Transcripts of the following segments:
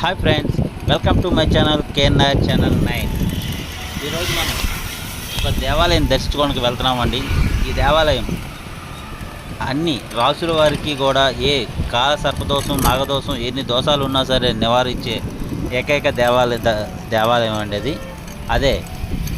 Hi friends welcome to my channel KNR channel nine. ఈరోజు మనం ఒక దేవాలయం దర్శించుకోవడానికి వెళ్తున్నామండి. ఈ దేవాలయం అన్ని రాసుల వారికి కూడా ఏ కాల సర్పదోషం నాగదోషం ఎన్ని దోషాలు ఉన్నా సరే నివారించే ఏకైక దేవాలయ ద- దేవాలయం అండి అది. అదే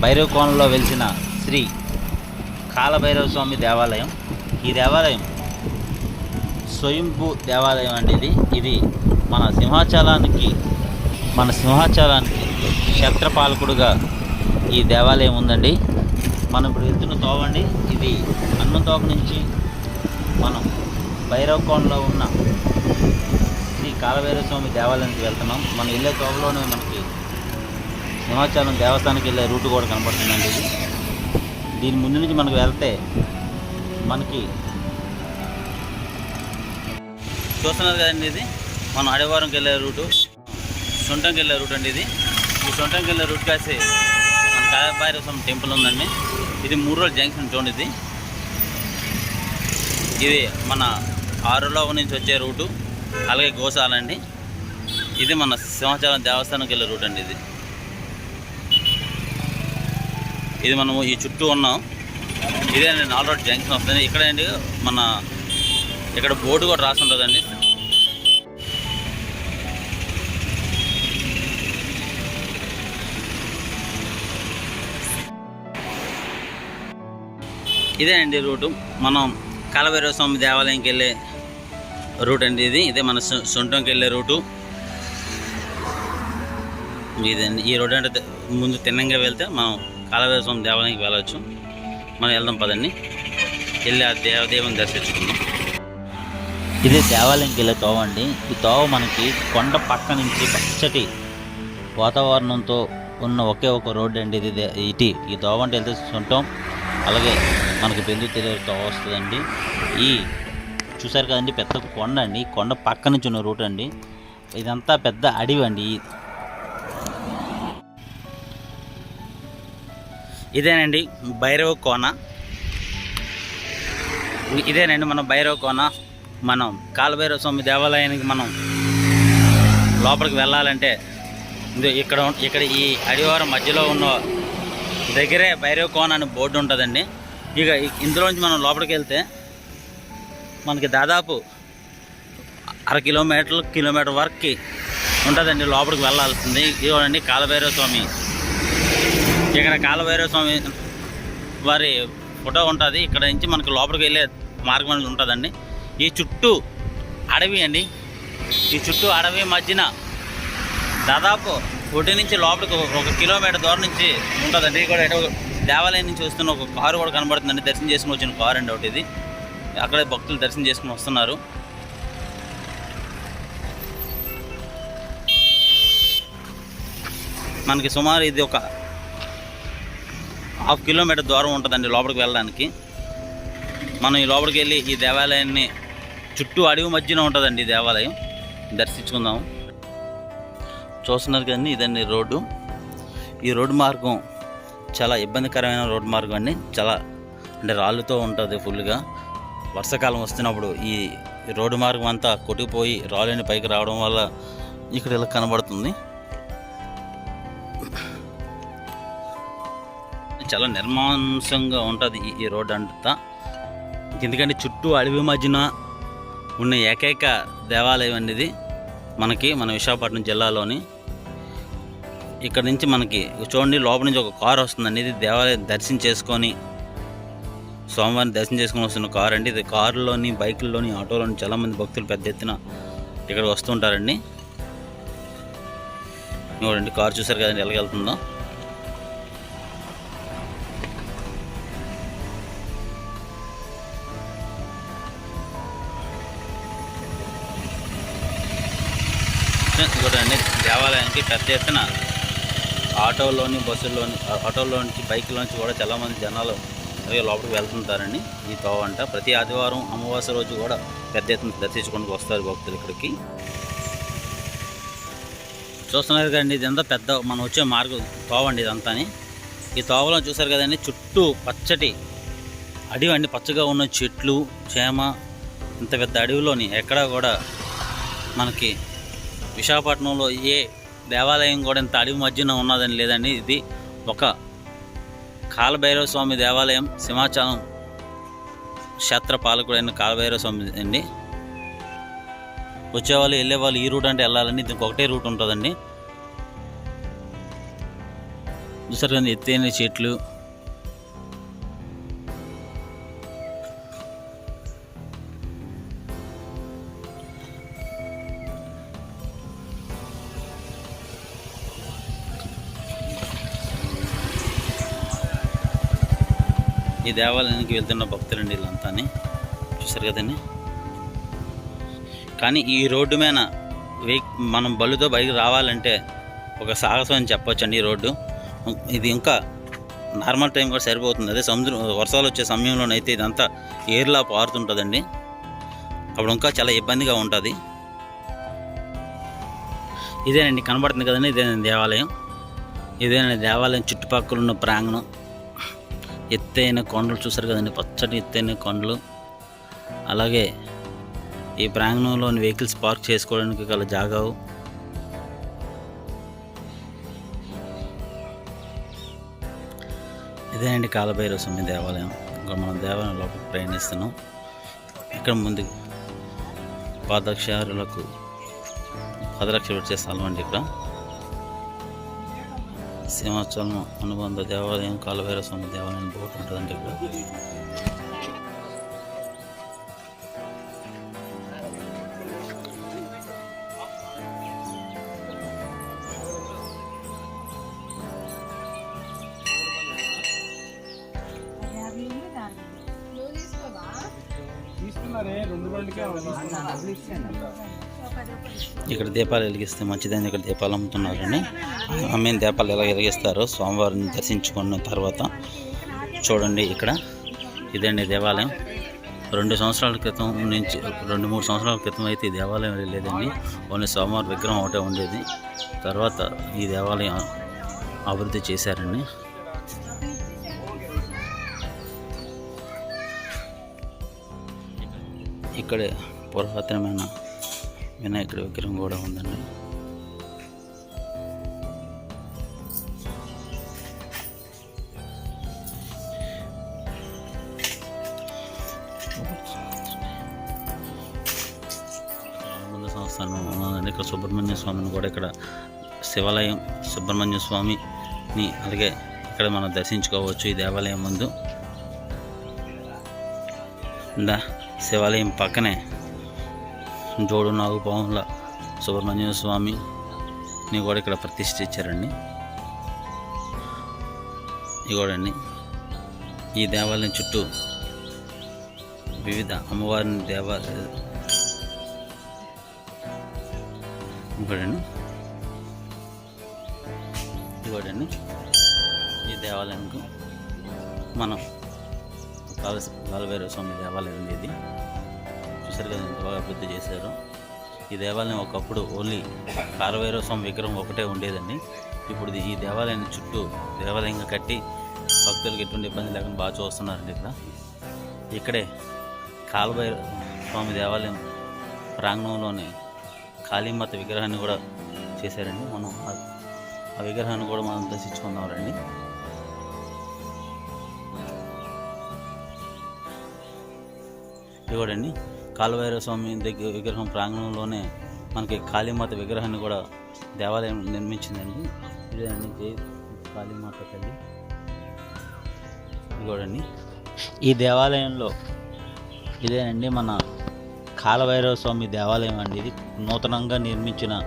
భైరవ కోణంలో వెలిసిన శ్రీ కాలభైరవ స్వామి దేవాలయం. ఈ దేవాలయం స్వయంభూ దేవాలయం అండి ఇది. ఇది మన సింహాచలానికి మన సింహాచలానికి క్షేత్రపాలకుడుగా ఈ దేవాలయం ఉందండి. మనం ఇప్పుడు వెళ్తున్న తోవండి. ఇది హనుమంతోక నుంచి మనం భైరవకోణలో ఉన్న శ్రీ కాలభైరవ స్వామి దేవాలయానికి వెళ్తున్నాం. మనం వెళ్ళే తోవలోనే మనకి సింహాచలం దేవస్థానానికి వెళ్ళే రూట్ కూడా కనపడుతుందండి ఇది. దీని ముందు నుంచి మనకు వెళ్తే మనకి చూస్తున్నారు కదండి ఇది? మనం అడవారంకి వెళ్ళే రూటు. సొంటంకి వెళ్ళే రూట్ అండి ఇది. ఈ సొంటంకి వెళ్ళే రూట్ కాసి మన కాళభైరవ స్వామి టెంపుల్ ఉందండి. ఇది మూడు రోజుల జంక్షన్ చూడండి ఇది. ఇది మన ఆరులో నుంచి వచ్చే రూటు. అలాగే గోశాల అండి. ఇది మన సింహాచలం దేవస్థానంకి వెళ్ళే రూట్ అండి ఇది. ఇది మనము ఈ చుట్టూ ఉన్నాం. ఇదే అండి నాలుగు రోడ్ జంక్షన్ వస్తుంది ఇక్కడే అండి మన ఇక్కడ బోర్డు కూడా రాసి ఉంటుందండి. ఇదే అండి రూటు. మనం కాలభైరవ స్వామి దేవాలయంకి వెళ్ళే రూట్ అండి ఇది. ఇదే మన సొంటంకి వెళ్ళే రూటు. ఇదండి. ఈ రోడ్ అంటే ముందు తిన్నంగా వెళ్తే మనం కాలభైరవ స్వామి దేవాలయానికి వెళ్ళవచ్చు మనం వెళ్దాం పదండి. వెళ్ళి ఆ దేవదేవుని దర్శించుకుందాం. ఇది దేవాలయంకి వెళ్ళే తోవ అండి. ఈ తోవ మనకి కొండ పక్క నుంచి పచ్చటి వాతావరణంతో ఉన్న ఒకే ఒక రోడ్డు అండి. ఇది ఇటీ. ఈ తోవ అంటే వెళ్తే సొంటం. అలాగే మనకి బెందు తెలియతో వస్తుందండి. ఈ చూసారు కదండి పెద్ద కొండ అండి. కొండ పక్క నుంచి ఉన్న రూట్ అండి. ఇదంతా పెద్ద అడవి అండి ఇదేనండి భైరవ కోన. ఇదేనండి మన భైరవ కోన. మనం కాలభైరవ స్వామి దేవాలయానికి మనం లోపలికి వెళ్ళాలంటే ఇక్కడ ఇక్కడ ఈ అడివారం మధ్యలో ఉన్న దగ్గరే భైరవ కోన అని బోర్డు ఉంటుందండి. ఇక ఇందులోంచి మనం లోపలికి వెళ్తే మనకి దాదాపు అర కిలోమీటర్లు కిలోమీటర్ వరకు ఉంటుందండి లోపలికి వెళ్ళాల్సింది. ఇదిగోనండి కాలభైరవ స్వామి. ఇక్కడ కాలభైరవ స్వామి వారి ఫోటో ఉంటుంది. ఇక్కడ నుంచి మనకి లోపలికి వెళ్ళే మార్గం అనేది ఉంటుందండి. ఈ చుట్టూ అడవి అండి. ఈ చుట్టూ అడవి మధ్యన దాదాపు ఒడ్డు నుంచి లోపలికి ఒక- ఒక కిలోమీటర్ దూరం నుంచి ఉంటుందండి. ఇక్కడ కూడా దేవాలయం నుంచి వస్తున్న ఒక కారు కూడా కనబడుతుందండి. దర్శనం చేసుకుని వచ్చిన కారు అండి ఒకటి ఇది. అక్కడే భక్తులు దర్శనం చేసుకుని వస్తున్నారు. మనకి సుమారు ఇది ఒక హాఫ్ కిలోమీటర్ దూరం ఉంటుందండి లోపలికి వెళ్ళడానికి. మనం ఈ లోపలికి వెళ్ళి ఈ దేవాలయాన్ని చుట్టూ అడవి మధ్యన ఉంటుందండి ఈ దేవాలయం. దర్శించుకుందాం. చూస్తున్నారు కదండి ఇదండి రోడ్డు. ఈ రోడ్డు మార్గం చాలా ఇబ్బందికరమైన రోడ్డు మార్గం అండి. చాలా అంటే రాళ్ళతో ఉంటుంది ఫుల్గా. వర్షాకాలం వస్తున్నప్పుడు ఈ రోడ్డు మార్గం అంతా కొట్టుకుపోయి రాళ్ళని పైకి రావడం వల్ల ఇక్కడ ఇలా కనబడుతుంది. చాలా నిర్మాంసంగా ఉంటుంది ఈ- రోడ్డు అంతా. ఎందుకంటే చుట్టూ అడవి మధ్యన ఉన్న ఏకైక దేవాలయం అనేది మనకి మన విశాఖపట్నం జిల్లాలోని ఇక్కడ నుంచి మనకి చూడండి లోపల నుంచి ఒక కార్ వస్తుందండి ఇది దేవాలయం దర్శనం చేసుకొని స్వామివారిని దర్శనం చేసుకొని వస్తున్న కారు అండి. ఇది కారులోని బైకుల్లోని ఆటోలోని చాలామంది భక్తులు పెద్ద ఎత్తున ఇక్కడ వస్తుంటారండి చూడండి కారు చూసారు కదండి ఎలాగెళ్తుందో అండి దేవాలయానికి పెద్ద ఎత్తున ఆటోలోని బస్సుల్లోని ఆటోలోంచి బైక్లోంచి కూడా చాలామంది జనాలు అలాగే లోపలికి వెళ్తుంటారండి. ఈ తోవ అంట ప్రతి ఆదివారం అమావాస్య రోజు కూడా పెద్ద ఎత్తున దర్శించుకుంటూ వస్తారు భక్తులు ఇక్కడికి. చూస్తున్నారు కదండి ఇదంతా పెద్ద మనం వచ్చే మార్గం తోవ అండి ఇదంతాని. ఈ తోవలో చూసారు కదండి చుట్టూ పచ్చటి అడవి అండి. పచ్చగా ఉన్న చెట్లు చేమ ఇంత పెద్ద అడవిలోని ఎక్కడా కూడా మనకి విశాఖపట్నంలో ఏ దేవాలయం కూడా ఇంత అడవి మధ్యన ఉన్నదని లేదండి. ఇది ఒక కాలభైరవ స్వామి దేవాలయం సింహాచలం క్షేత్ర పాలకుడైన కాలభైరవ స్వామి అండి. వచ్చేవాళ్ళు వెళ్ళేవాళ్ళు ఈ రూట్ అంటే వెళ్ళాలని దీనికి ఒకటే రూట్ ఉంటుందండి. చూసారు ఎత్తైన చెట్లు దేవాలయానికి వెళ్తున్న భక్తులండి వీళ్ళంతాని. చూసారు కదండి. కానీ ఈ రోడ్డు మీద వెహి మనం బలుతో బయటకు రావాలంటే ఒక సాహసం అని చెప్పొచ్చండి ఈ రోడ్డు. ఇది ఇంకా నార్మల్ టైం కూడా సరిపోతుంది. అదే సముద్రం వర్షాలు వచ్చే సమయంలోనైతే ఇదంతా ఏర్లా పారుతుంటుందండి. అప్పుడు ఇంకా చాలా ఇబ్బందిగా ఉంటుంది. ఇదేనండి కనబడుతుంది కదండి ఇదేనండి దేవాలయం. ఇదేనండి దేవాలయం చుట్టుపక్కల ఉన్న ప్రాంగణం. ఎత్తైన కొండలు చూసారు కదండి పచ్చటి ఎత్తైన కొండలు. అలాగే ఈ ప్రాంగణంలోని వెహికల్స్ పార్క్ చేసుకోవడానికి గల జాగావు. ఇదేనండి కాలభైరవ స్వామి దేవాలయం. ఇంకా మనం దేవాలయం లోపల ప్రయాణిస్తున్నాం. ఇక్కడ ముందు పాదక్షారులకు పాదరక్ష పెట్టే స్థలం అండి ఇక్కడ. సింహాచలం అనుబంధ దేవాలయం కాలభైరవ స్వామి దేవాలయం బోర్డు ఉంటుందండి ఇక్కడ. తీసుకున్నారే రెండు రోజులకే ఇక్కడ దీపాలు వెలిగిస్తే మంచిదని ఇక్కడ దీపాలు అమ్ముతున్నారండి. మేము దీపాలు ఎలా వెలిగిస్తారు స్వామివారిని దర్శించుకున్న తర్వాత చూడండి ఇక్కడ. ఇదండి దేవాలయం. రెండు సంవత్సరాల క్రితం నుంచి రెండు మూడు సంవత్సరాల క్రితం అయితే ఈ దేవాలయం లేదండి ఓన్లీ స్వామివారి విగ్రహం ఒకటే ఉండేది. తర్వాత ఈ దేవాలయం అభివృద్ధి చేశారండి. ఇక్కడే పురాతనమైన వినాయకుడి విగ్రహం కూడా ఉందండి. సంస్థానం ఉన్నదండి. ఇక్కడ సుబ్రహ్మణ్య స్వామిని కూడా ఇక్కడ శివాలయం సుబ్రహ్మణ్య స్వామిని అలాగే ఇక్కడ మనం దర్శించుకోవచ్చు ఈ దేవాలయం ముందు. ఇందా శివాలయం పక్కనే జోడు నాగుపాముల సుబ్రహ్మణ్య స్వామిని కూడా ఇక్కడ ప్రతిష్ఠించారండి. ఇగోడండి ఈ దేవాలయం చుట్టూ వివిధ అమ్మవారిని దేవాలయ ఇంకోటండి ఇగోడండి ఈ దేవాలయంకు మనం కాలవేరు స్వామి దేవాలయం ఉంది ఇది చూసారు ఎంత బాగా అభివృద్ధి చేశారు. ఈ దేవాలయం ఒకప్పుడు ఓన్లీ కారవైరవ స్వామి విగ్రహం ఒకటే ఉండేదండి. ఇప్పుడు ఈ దేవాలయాన్ని చుట్టూ దేవాలయంగా కట్టి భక్తులకు ఎటువంటి ఇబ్బంది లేకుండా బాగా చూస్తున్నారండి ఇక్కడ. ఇక్కడే కాలభైరవ స్వామి దేవాలయం ప్రాంగణంలోనే కాళీమాత విగ్రహాన్ని కూడా చేశారండి. మనం ఆ- ఆ విగ్రహాన్ని కూడా మనం దర్శించుకుందాం రండి ఇవ్వడండి కాలువైర స్వామి దగ్గర విగ్రహం ప్రాంగణంలోనే మనకి కాళీమాత విగ్రహాన్ని కూడా దేవాలయం నిర్మించిందండి. ఇదేనండి కాళీమాత తల్లి. చూడండి ఈ దేవాలయంలో ఇదేనండి మన కాలభైరవ స్వామి దేవాలయం అండి. ఇది నూతనంగా నిర్మించిన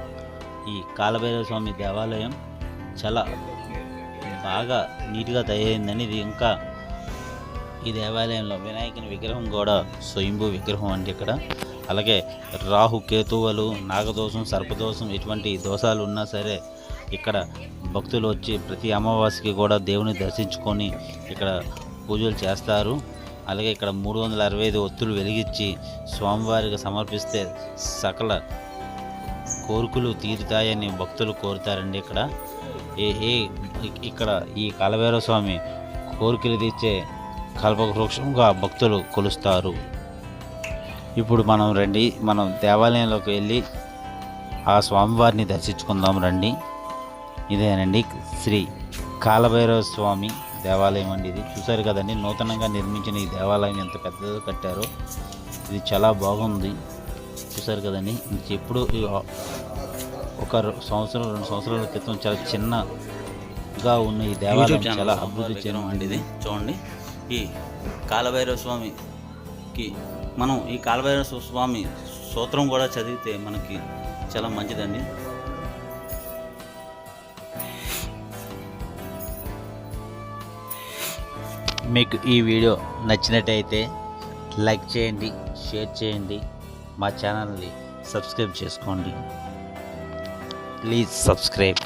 ఈ కాలభైరవ స్వామి దేవాలయం. చాలా బాగా నీట్గా తయారైందని ఇది ఇంకా ఈ దేవాలయంలో వినాయకుని విగ్రహం కూడా స్వయంభూ విగ్రహం అండి ఇక్కడ. అలాగే రాహు కేతువులు నాగదోషం సర్పదోషం ఇటువంటి దోషాలు ఉన్నా సరే ఇక్కడ భక్తులు వచ్చి ప్రతి అమావాస్యకి కూడా దేవుని దర్శించుకొని ఇక్కడ పూజలు చేస్తారు. అలాగే ఇక్కడ మూడు వందల అరవై ఐదు ఒత్తులు వెలిగించి స్వామివారికి సమర్పిస్తే సకల కోరికలు తీరుతాయని భక్తులు కోరుతారండి ఇక్కడ. ఏ ఏ ఇక్కడ ఈ కాలభైరవ స్వామి కోరికలు తీర్చే కల్పవృక్షంగా భక్తులు కొలుస్తారు. ఇప్పుడు మనం రండి మనం దేవాలయంలోకి వెళ్ళి ఆ స్వామివారిని దర్శించుకుందాం రండి. ఇదేనండి శ్రీ కాలభైరవ స్వామి దేవాలయం అండి ఇది. చూసారు కదండి నూతనంగా నిర్మించిన ఈ దేవాలయం ఎంత పెద్దదో కట్టారో. ఇది చాలా బాగుంది. చూసారు కదండి ఇది ఎప్పుడు ఒక సంవత్సరం రెండు సంవత్సరాల క్రితం చాలా చిన్నగా ఉన్న ఈ దేవాలయం చాలా అభివృద్ధి చెందింది. ఇది చూడండి. ఈ కాలభైరవ స్వామికి మనం ఈ కాలభైరవ స్వామి సూత్రం కూడా చదివితే మనకి చాలా మంచిదండి. మీకు ఈ వీడియో నచ్చినట్టయితే లైక్ చేయండి షేర్ చేయండి మా ఛానల్ని సబ్స్క్రైబ్ చేసుకోండి. Please subscribe.